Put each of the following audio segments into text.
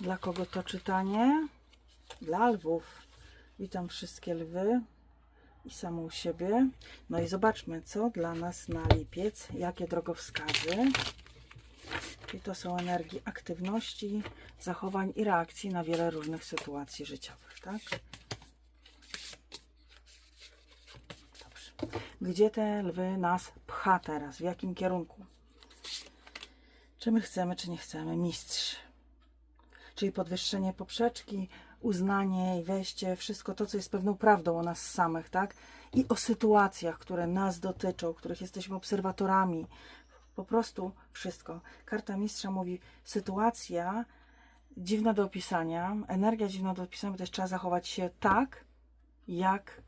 Dla kogo to czytanie? Dla lwów. Witam wszystkie lwy i samą siebie. No i zobaczmy, co dla nas na lipiec, jakie drogowskazy. I to są energii aktywności, zachowań i reakcji na wiele różnych sytuacji życiowych, tak? Dobrze. Gdzie te lwy nas pcha teraz? W jakim kierunku? Czy my chcemy, czy nie chcemy? Mistrz. Czyli podwyższenie poprzeczki, uznanie i wejście, wszystko to, co jest pewną prawdą o nas samych, tak? I o sytuacjach, które nas dotyczą, których jesteśmy obserwatorami. Po prostu wszystko. Karta mistrza mówi, sytuacja dziwna do opisania, energia dziwna do opisania, bo też trzeba zachować się tak, jak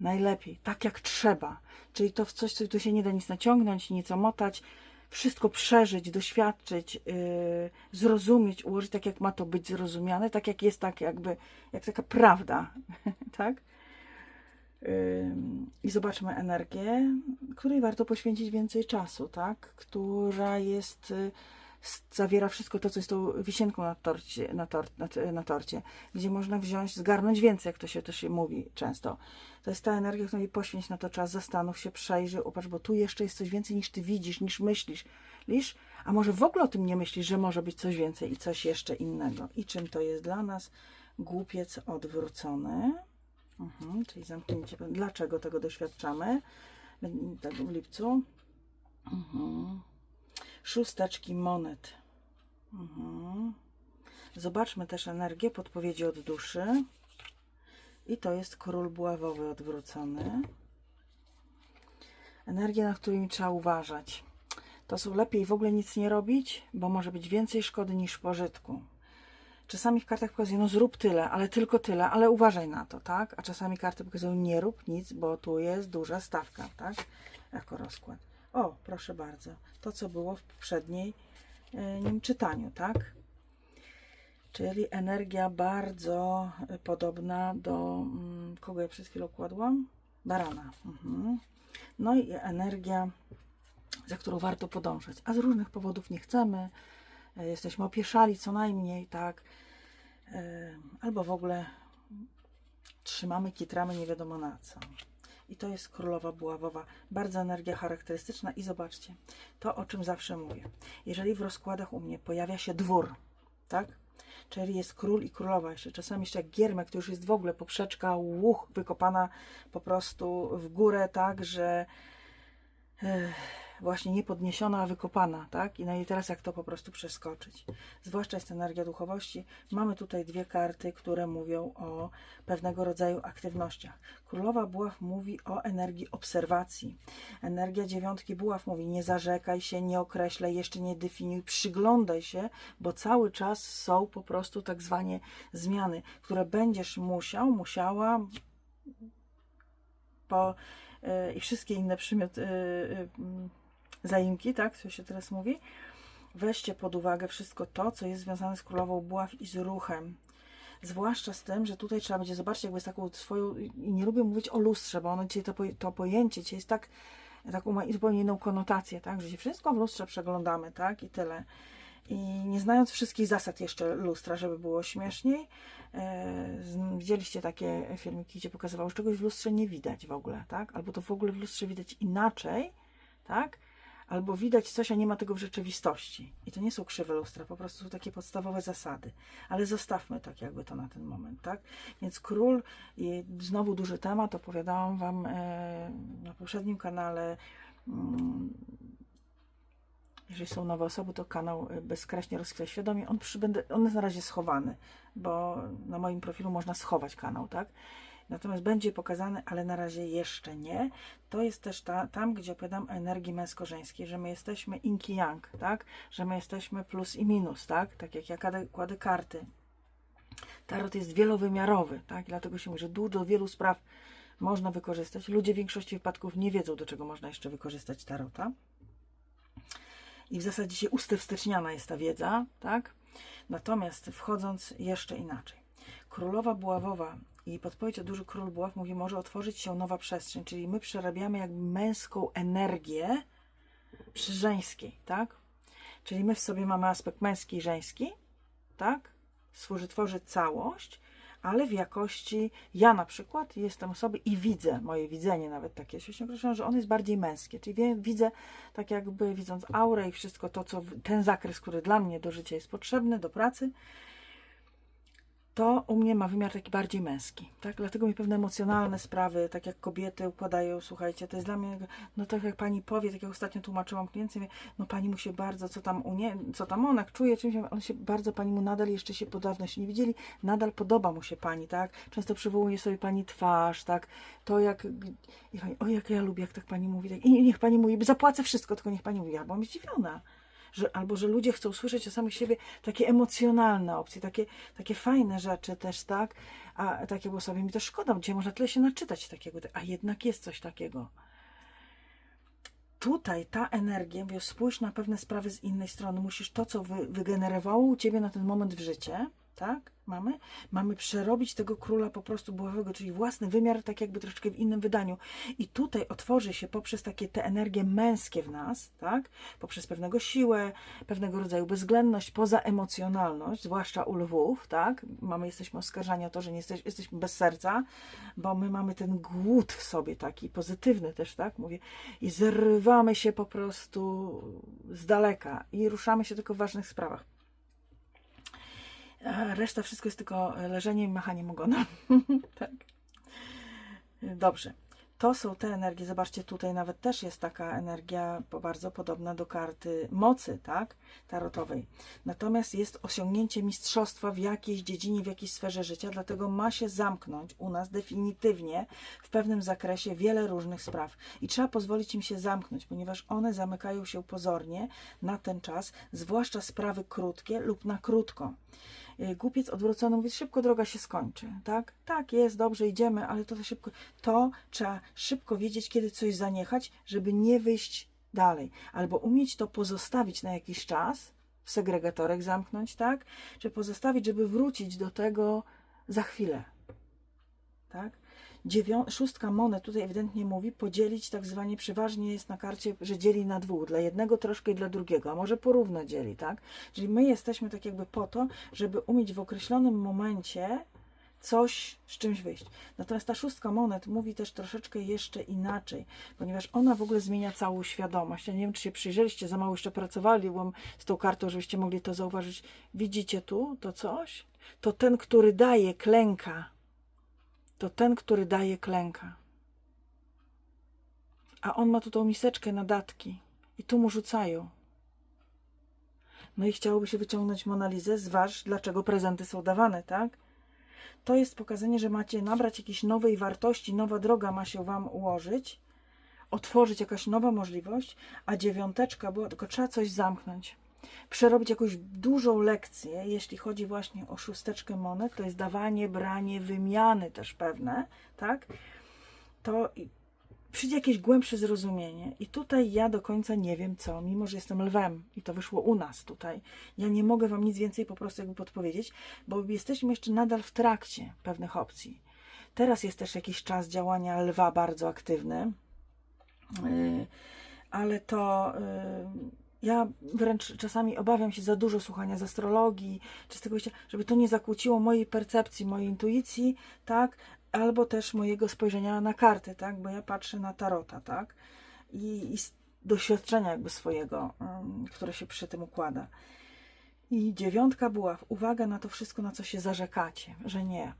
najlepiej, tak jak trzeba. Czyli to w coś, co tu się nie da nic naciągnąć, nic omotać, wszystko przeżyć, doświadczyć, yy, zrozumieć, ułożyć tak, jak ma to być zrozumiane, tak jak jest, tak jakby, jak taka prawda, tak? Yy, I zobaczmy energię, której warto poświęcić więcej czasu, tak? Która jest, yy, zawiera wszystko to, co jest tą wisienką na torcie, na, tor, na, na torcie, gdzie można wziąć, zgarnąć więcej, jak to się też mówi często. To jest ta energia, której poświęć na to czas, zastanów się, przejrzyj, upatrz, bo tu jeszcze jest coś więcej niż ty widzisz, niż myślisz. Lisz? A może w ogóle o tym nie myślisz, że może być coś więcej i coś jeszcze innego. I czym to jest dla nas? Głupiec odwrócony. Mhm, czyli zamknięcie. Dlaczego tego doświadczamy? Tego w lipcu. Mhm. Szósteczki monet. Mhm. Zobaczmy też energię podpowiedzi od duszy. I to jest król buławowy odwrócony. Energie, na którymi trzeba uważać. To są lepiej w ogóle nic nie robić, bo może być więcej szkody niż pożytku. Czasami w kartach pokazują, no zrób tyle, ale tylko tyle, ale uważaj na to, tak? A czasami karty pokazują, nie rób nic, bo tu jest duża stawka, tak? Jako rozkład. O, proszę bardzo. To, co było w poprzedniej e, nim czytaniu, tak? Czyli energia bardzo y, podobna do mm, kogo ja przed chwilą kładłam? Barana. Mhm. No i energia, za którą warto podążać. A z różnych powodów nie chcemy, y, jesteśmy opieszali co najmniej, tak? Albo w ogóle trzymamy, kitramy nie wiadomo na co. I to jest królowa buławowa. Bardzo energia charakterystyczna. I zobaczcie, to o czym zawsze mówię. Jeżeli w rozkładach u mnie pojawia się dwór, tak? Czyli jest król i królowa jeszcze. Czasami jeszcze jak giermek, to już jest w ogóle poprzeczka, łuch, wykopana po prostu w górę, tak, że eh, właśnie nie podniesiona, a wykopana, tak? I no i teraz jak to po prostu przeskoczyć? Zwłaszcza jest energia duchowości. Mamy tutaj dwie karty, które mówią o pewnego rodzaju aktywnościach. Królowa Buław mówi o energii obserwacji. Energia dziewiątki Buław mówi nie zarzekaj się, nie określaj, jeszcze nie definiuj, przyglądaj się, bo cały czas są po prostu tak zwane zmiany, które będziesz musiał, musiała po, y, i wszystkie inne przymiot, y, y, zaimki, tak, co się teraz mówi, weźcie pod uwagę wszystko to, co jest związane z królową buław i z ruchem. Zwłaszcza z tym, że tutaj trzeba będzie zobaczyć jakby z taką swoją, i nie lubię mówić o lustrze, bo ono dzisiaj to, to pojęcie dzisiaj jest tak, taką ma zupełnie inną konotację, tak, że się wszystko w lustrze przeglądamy, tak, i tyle. I nie znając wszystkich zasad jeszcze lustra, żeby było śmieszniej, e, widzieliście takie filmiki, gdzie pokazywało, że czegoś w lustrze nie widać w ogóle, tak? Albo to w ogóle w lustrze widać inaczej, tak? Albo widać coś, a nie ma tego w rzeczywistości. I to nie są krzywe lustra, po prostu są takie podstawowe zasady. Ale zostawmy tak jakby to na ten moment, tak? Więc król, znowu duży temat, opowiadałam Wam e, na poprzednim kanale. mm, jeżeli są nowe osoby, to kanał y, Bezkreśnie Rozkwita Świadomie. On, przy, będę, on jest na razie schowany, bo na moim profilu można schować kanał, tak? Natomiast będzie pokazany, ale na razie jeszcze nie. To jest też ta, tam, gdzie opowiadam o energii męsko-żeńskiej, że my jesteśmy yin i yang, tak? Że my jesteśmy plus i minus, tak? Tak jak ja kładę, kładę karty. Tarot jest wielowymiarowy, tak? Dlatego się mówi, że dużo wielu spraw można wykorzystać. Ludzie w większości wypadków nie wiedzą, do czego można jeszcze wykorzystać tarota. I w zasadzie się ustewsteczniana jest ta wiedza, tak? Natomiast wchodząc jeszcze inaczej. Królowa Buławowa i podpowiedź o duży król Buław mówi, może otworzyć się nowa przestrzeń, czyli my przerabiamy jakby męską energię przy żeńskiej, tak? Czyli my w sobie mamy aspekt męski i żeński, tak? Służy, tworzy całość, ale w jakości, ja na przykład jestem osoby i widzę, moje widzenie nawet takie się określa, że on jest bardziej męskie, czyli widzę tak jakby widząc aurę i wszystko to, co, ten zakres, który dla mnie do życia jest potrzebny, do pracy, to u mnie ma wymiar taki bardziej męski, tak? Dlatego mi pewne emocjonalne sprawy, tak jak kobiety układają, słuchajcie, to jest dla mnie, no tak jak pani powie, tak jak ostatnio tłumaczyłam klientce, no pani mu się bardzo, co tam u nie, co tam on, jak czuje czymś, on się bardzo, pani mu nadal jeszcze się podobno się nie widzieli, nadal podoba mu się pani, tak? Często przywołuje sobie pani twarz, tak? To jak, i pani, o jak ja lubię, jak tak pani mówi, tak? i niech pani mówi, zapłacę wszystko, tylko niech pani mówi, ja byłam zdziwiona że, albo że ludzie chcą słyszeć o samych siebie takie emocjonalne opcje, takie, takie fajne rzeczy też, tak? A takiego sobie mi też szkoda, gdzie można tyle się naczytać takiego, a jednak jest coś takiego. Tutaj ta energia, mówię, spójrz na pewne sprawy z innej strony, musisz to, co wy, wygenerowało u Ciebie na ten moment w życie, tak? Mamy? Mamy przerobić tego króla po prostu buławego, czyli własny wymiar, tak jakby troszeczkę w innym wydaniu. I tutaj otworzy się poprzez takie te energie męskie w nas, tak? Poprzez pewnego siłę, pewnego rodzaju bezwzględność, pozaemocjonalność, zwłaszcza u lwów, tak? Mamy, jesteśmy oskarżani o to, że nie jesteś, jesteśmy bez serca, bo my mamy ten głód w sobie taki, pozytywny też, tak? Mówię, i zrywamy się po prostu z daleka i ruszamy się tylko w ważnych sprawach. Reszta wszystko jest tylko leżeniem i machaniem ogonem. tak. Dobrze. To są te energie. Zobaczcie, tutaj nawet też jest taka energia bardzo podobna do karty mocy, tak? Tarotowej. Natomiast jest osiągnięcie mistrzostwa w jakiejś dziedzinie, w jakiejś sferze życia, dlatego ma się zamknąć u nas definitywnie w pewnym zakresie wiele różnych spraw. I trzeba pozwolić im się zamknąć, ponieważ one zamykają się pozornie na ten czas, zwłaszcza sprawy krótkie lub na krótko. Y, Głupiec odwrócony mówi, szybko droga się skończy, tak? Tak, jest, dobrze, idziemy, ale to, to szybko. To trzeba szybko wiedzieć, kiedy coś zaniechać, żeby nie wyjść dalej. Albo umieć to pozostawić na jakiś czas, w segregatorek zamknąć, tak? Czy pozostawić, żeby wrócić do tego za chwilę, tak? Szóstka monet tutaj ewidentnie mówi podzielić tak zwanie, przeważnie jest na karcie, że dzieli na dwóch, dla jednego troszkę i dla drugiego, a może porówno dzieli, tak? Czyli my jesteśmy tak jakby po to, żeby umieć w określonym momencie coś z czymś wyjść. Natomiast ta szóstka monet mówi też troszeczkę jeszcze inaczej, ponieważ ona w ogóle zmienia całą świadomość. Ja nie wiem, czy się przyjrzeliście, za mało jeszcze pracowaliłam z tą kartą, żebyście mogli to zauważyć. Widzicie tu to coś? To ten, który daje, klęka. To ten, który daje, klęka. A on ma tu tą miseczkę na datki i tu mu rzucają. No i chciałoby się wyciągnąć Monalizę, zważ, dlaczego prezenty są dawane, tak? To jest pokazanie, że macie nabrać jakiejś nowej wartości, nowa droga ma się Wam ułożyć, otworzyć jakaś nowa możliwość, a dziewiąteczka była, tylko trzeba coś zamknąć. Przerobić jakąś dużą lekcję, jeśli chodzi właśnie o szósteczkę monet, to jest dawanie, branie, wymiany też pewne, tak? To przyjdzie jakieś głębsze zrozumienie. I tutaj ja do końca nie wiem co, mimo że jestem lwem i to wyszło u nas tutaj. Ja nie mogę Wam nic więcej po prostu jakby podpowiedzieć, bo jesteśmy jeszcze nadal w trakcie pewnych opcji. Teraz jest też jakiś czas działania lwa bardzo aktywny, Yy, ale to yy, ja wręcz czasami obawiam się za dużo słuchania z astrologii, czy z tego, żeby to nie zakłóciło mojej percepcji, mojej intuicji, tak, albo też mojego spojrzenia na karty, tak, bo ja patrzę na tarota, tak, i, i doświadczenia jakby swojego, które się przy tym układa. I dziewiątka buław. Uwaga na to wszystko, na co się zarzekacie, że nie,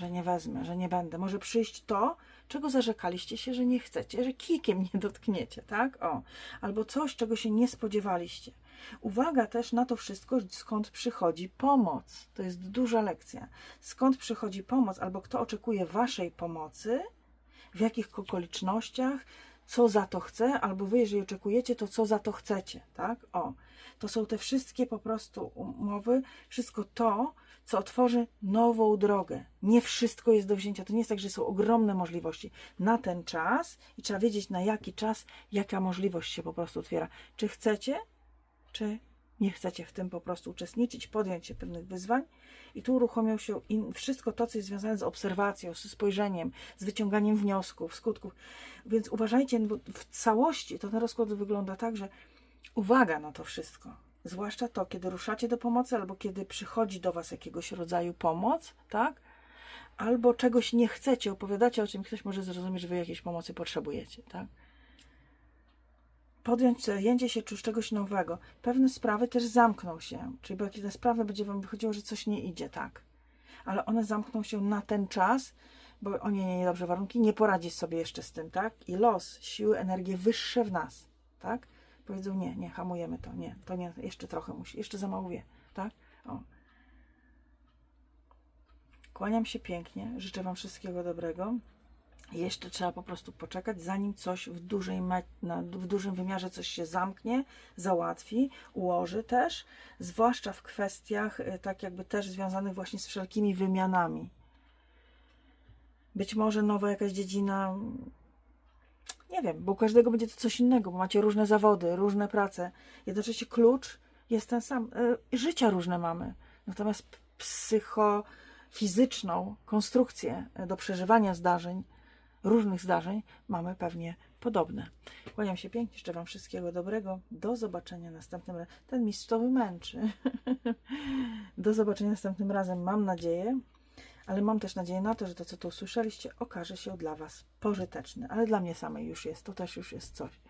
że nie wezmę, że nie będę. Może przyjść to, czego zarzekaliście się, że nie chcecie, że kijkiem nie dotkniecie, tak? O. Albo coś, czego się nie spodziewaliście. Uwaga też na to wszystko, skąd przychodzi pomoc. To jest duża lekcja. Skąd przychodzi pomoc, albo kto oczekuje waszej pomocy, w jakich okolicznościach, co za to chce, albo wy, jeżeli oczekujecie, to co za to chcecie, tak? O, to są te wszystkie po prostu umowy, wszystko to, co otworzy nową drogę. Nie wszystko jest do wzięcia. To nie jest tak, że są ogromne możliwości na ten czas i trzeba wiedzieć, na jaki czas, jaka możliwość się po prostu otwiera. Czy chcecie, czy nie chcecie w tym po prostu uczestniczyć, podjąć się pewnych wyzwań. I tu uruchomią się wszystko to, co jest związane z obserwacją, z spojrzeniem, z wyciąganiem wniosków, skutków. Więc uważajcie, bo w całości to ten rozkład wygląda tak, że uwaga na to wszystko. Zwłaszcza to, kiedy ruszacie do pomocy, albo kiedy przychodzi do Was jakiegoś rodzaju pomoc, tak? Albo czegoś nie chcecie, opowiadacie o czym ktoś może zrozumieć, że Wy jakiejś pomocy potrzebujecie, tak? Podjąć zajęcie się już czegoś nowego. Pewne sprawy też zamkną się, czyli bo jakie te sprawy będzie Wam wychodziło, że coś nie idzie, tak? Ale one zamkną się na ten czas, bo oni nie dobrze warunki, nie poradzi sobie jeszcze z tym, tak? I los, siły, energie wyższe w nas, tak? Powiedzą nie, nie, hamujemy to, nie, to nie, jeszcze trochę musi, jeszcze za mało wie, tak? O. Kłaniam się pięknie, życzę Wam wszystkiego dobrego. Jeszcze trzeba po prostu poczekać, zanim coś w, dużej na, w dużym wymiarze coś się zamknie, załatwi, ułoży też, zwłaszcza w kwestiach y, tak jakby też związanych właśnie z wszelkimi wymianami. Być może nowa jakaś dziedzina, nie wiem, bo u każdego będzie to coś innego, bo macie różne zawody, różne prace. Jednocześnie klucz jest ten sam. Y, Życia różne mamy. Natomiast psychofizyczną konstrukcję y, do przeżywania zdarzeń, różnych zdarzeń, mamy pewnie podobne. Kłaniam się pięknie, życzę Wam wszystkiego dobrego. Do zobaczenia następnym razem. Ten mistrz to wymęczy. Do zobaczenia następnym razem, mam nadzieję. Ale mam też nadzieję na to, że to, co tu usłyszeliście, okaże się dla Was pożyteczne. Ale dla mnie samej już jest. To też już jest coś.